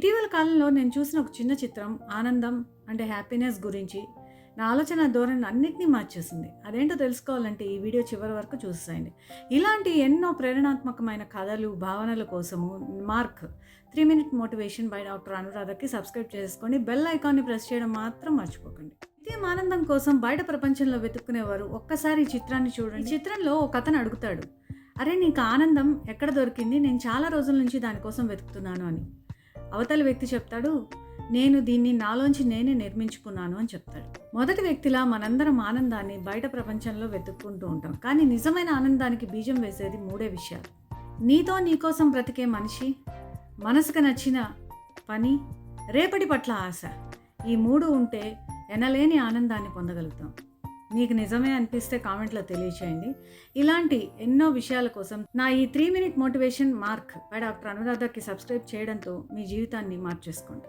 ఇటీవల కాలంలో నేను చూసిన ఒక చిన్న చిత్రం ఆనందం అంటే హ్యాపీనెస్ గురించి నా ఆలోచన ధోరణి అన్నింటినీ మార్చేసింది. అదేంటో తెలుసుకోవాలంటే ఈ వీడియో చివరి వరకు చూసేయండి. ఇలాంటి ఎన్నో ప్రేరణాత్మకమైన కథలు భావనల కోసము mark three minute motivation by doctor అనురాధకి subscribe చేసుకొని బెల్ ఐకాన్ని ప్రెస్ చేయడం మాత్రం మర్చిపోకండి. ఇదే ఆనందం కోసం బయట ప్రపంచంలో వెతుక్కునేవారు ఒక్కసారి ఈ చిత్రాన్ని చూడండి. చిత్రంలో ఒక అతను అడుగుతాడు. అరే నీకు ఆనందం ఎక్కడ దొరికింది? నేను చాలా రోజుల నుంచి దానికోసం వెతుకుతున్నాను అని. అవతల వ్యక్తి చెప్తాడు నేను దీన్ని నాలోంచి నేనే నిర్మించుకున్నాను అని చెప్తాడు. మొదటి వ్యక్తిలా మనందరం ఆనందాన్ని బయట ప్రపంచంలో వెతుక్కుంటూ ఉంటాం. కానీ నిజమైన ఆనందానికి బీజం వేసేది మూడే విషయాలు. నీతో నీకోసం బ్రతికే మనిషి మనసుకు నచ్చిన పని రేపటి పట్ల ఆశ ఈ మూడు ఉంటే ఎనలేని ఆనందాన్ని పొందగలుగుతాం. మీకు నిజమే అనిపిస్తే కామెంట్లో తెలియచేయండి. ఇలాంటి ఎన్నో విషయాల కోసం నా ఈ three minute motivation mark by doctor అనురాధకి subscribe చేయడంతో మీ జీవితాన్ని మార్చేసుకోండి.